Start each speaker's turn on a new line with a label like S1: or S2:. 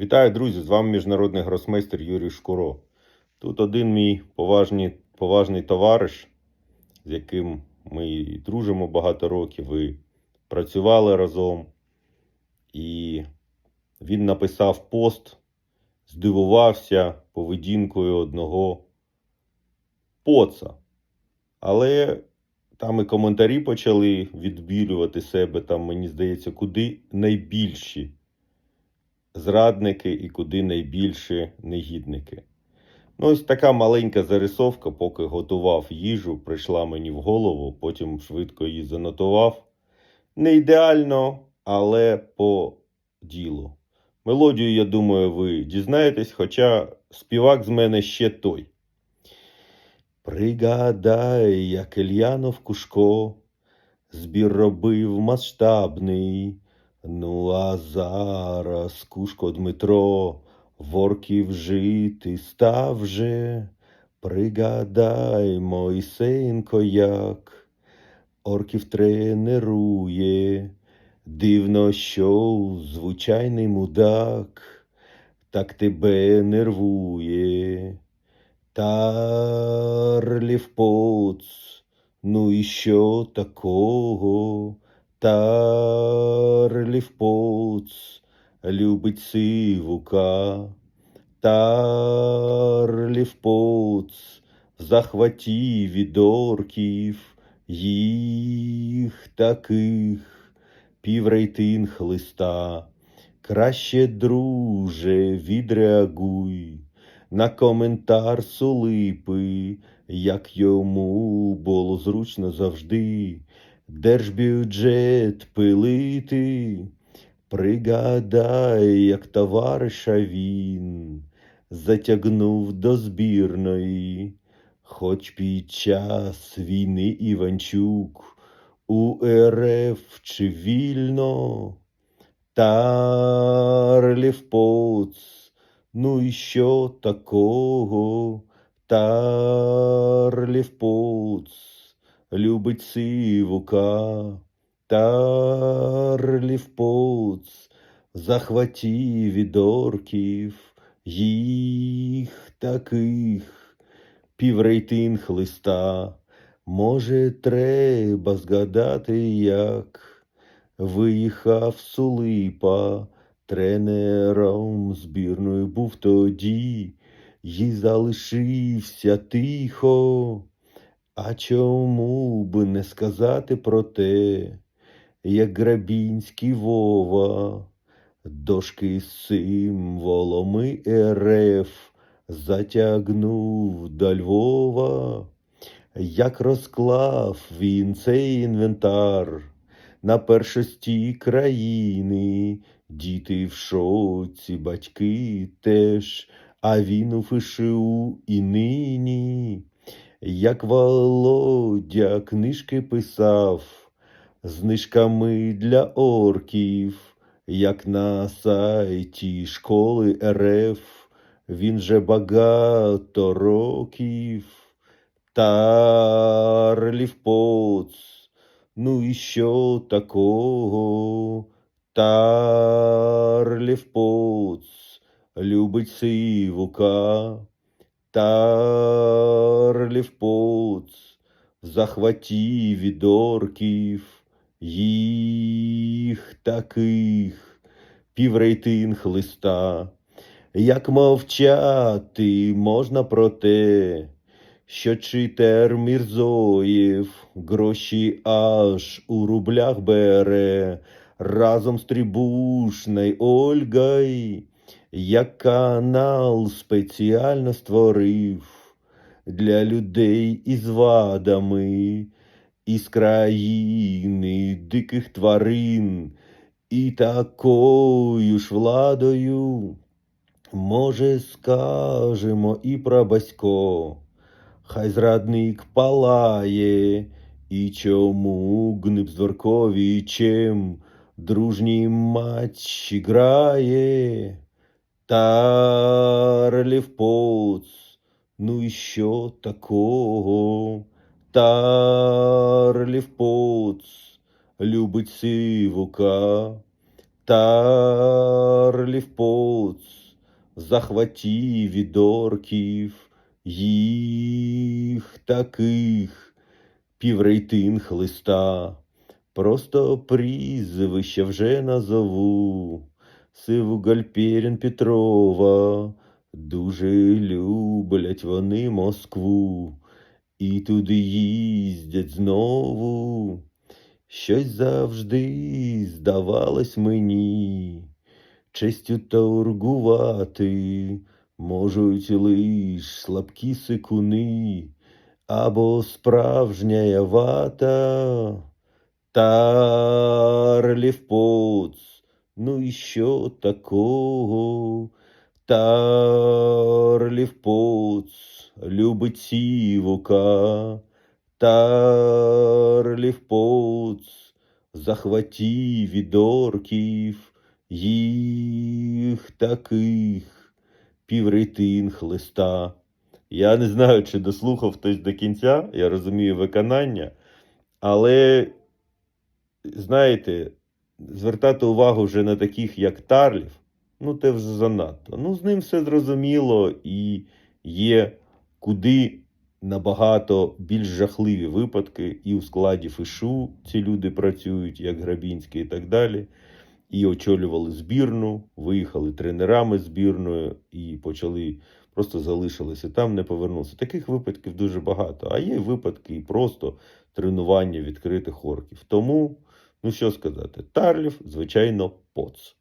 S1: Вітаю, друзі! З вами міжнародний гросмейстер Юрій Шкуро. Тут один мій поважний, поважний товариш, з яким ми дружимо багато років, і працювали разом. І він написав пост, здивувався поведінкою одного поца. Але там і коментарі почали відбілювати себе, там, мені здається, куди найбільші зрадники і куди найбільші негідники. Ну, ось така маленька зарисовка, поки готував їжу, прийшла мені в голову, потім швидко її занотував. Не ідеально, але по ділу. Мелодію, я думаю, ви дізнаєтесь, хоча співак з мене ще той. Пригадай, як Ільянов Кушко збір робив масштабний. Ну, а зараз Кушко Дмитро ворків жити став же. Пригадай, Мойсеєнко, як орків тренує. Дивно, що звичайний мудак так тебе нервує. Тарлів поц, ну і що такого? Тарлів поц, любить сивука. Тарлів поц, в захваті від орків, їх таких піврейтинг листа. Краще, друже, відреагуй на коментар Сулипи, як йому було зручно завжди держбюджет пилити. Пригадай, як товариша він затягнув до збірної, хоч під час війни Іванчук у РФ чи вільно. Тарлів поц, ну і що такого? Тарлів поц, любить сивука. Тарлів поц, в захваті від орків, їх таких піврейтинг листа. Може, треба згадати, як виїхав Сулипа, тренером збірної був тоді, і залишився тихо. А чому б не сказати про те, як Грабінський Вова, дошки з символами РФ затягнув до Львова, як розклав він цей інвентар на першості країни, діти в шоці, батьки теж, а він у ФШУ і нині. Як Володя книжки писав знижками для орків, як на сайті школи РФ, він же багато років. Тарлів поц, ну і що такого? Тарлів поц, любить сивука. Тарлів поц, захваті від орків, їх таких піврейтинг листа. Як мовчати можна про те, що читер Мірзоєв гроші аж у рублях бере разом з Трібушною Ольгою, як канал спеціально створив для людей із вадами, із країни диких тварин, і такою ж владою, може, скажемо і про Басько. Хай зрадник палає, і чому гниб Дворковичем дружній матч грає. Тарлів поц, ну і що такого? Тарлів поц, любить сивука. Тарлів поц, захваті від орків їх таких піврейтинг листа. Просто прізвище вже назову. Сиву Гальперін Петрова. Дуже люблять вони Москву. І туди їздять знову. Щось завжди здавалось мені. Честю торгувати можуть лиш слабкі сикуни або справжня вата. Тарлів поц, ну і що такого? Тарлів поц, любить сівока. Тарлів поц, захваті відорків, їх таких піврейтинг листа. Я не знаю, чи дослухав хтось до кінця, я розумію виконання, але знаєте, звертати увагу вже на таких, як Тарлів, ну це вже занадто. Ну, з ним все зрозуміло і є куди набагато більш жахливі випадки, і у складі ФИШУ ці люди працюють, як Грабінський і так далі. І очолювали збірну, виїхали тренерами збірною і почали, просто залишилися там, не повернувся. Таких випадків дуже багато. А є випадки і просто тренування відкритих орків. Тому, ну що сказати, Тарлів, звичайно, поц.